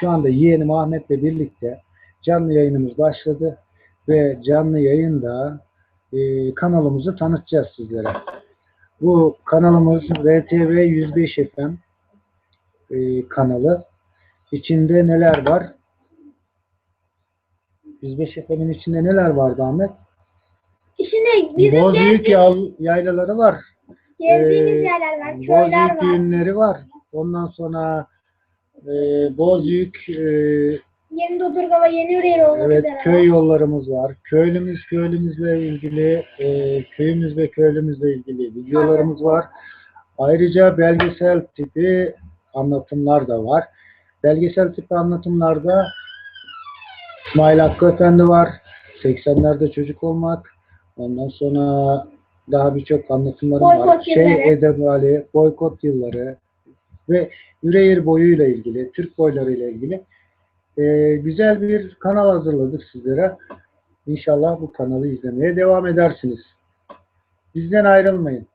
şu anda yeğenim Ahmet'le birlikte canlı yayınımız başladı ve canlı yayında e, kanalımızı tanıtacağız sizlere. Bu kanalımız RTV 105 FM e, kanalı. İçinde neler var? 105 FM'in içinde neler vardı Ahmet? İçinde bizim Bozüyük gezdiğimiz, yal- yaylaları var. gezdiğimiz Ee, yerler var, köyler var. düğünleri var. Ondan sonra e, Bozüyük e, Yeni Dodurga ve Yeni Yüreğir olmak evet üzere. köy yollarımız var. Köylümüz köylümüzle ilgili e, köyümüz ve köylümüzle ilgili videolarımız var. Ayrıca belgesel tipi anlatımlar da var. Belgesel tipi anlatımlarda İsmail Hakkı Efendi var. 80'lerde çocuk olmak. Ondan sonra daha birçok anlatımlarım var. Boykot Şey yılları. Edebali, boykot yılları ve Yüreğir boyuyla ilgili, Türk boylarıyla ilgili e, güzel bir kanal hazırladık sizlere. İnşallah bu kanalı izlemeye devam edersiniz. Bizden ayrılmayın.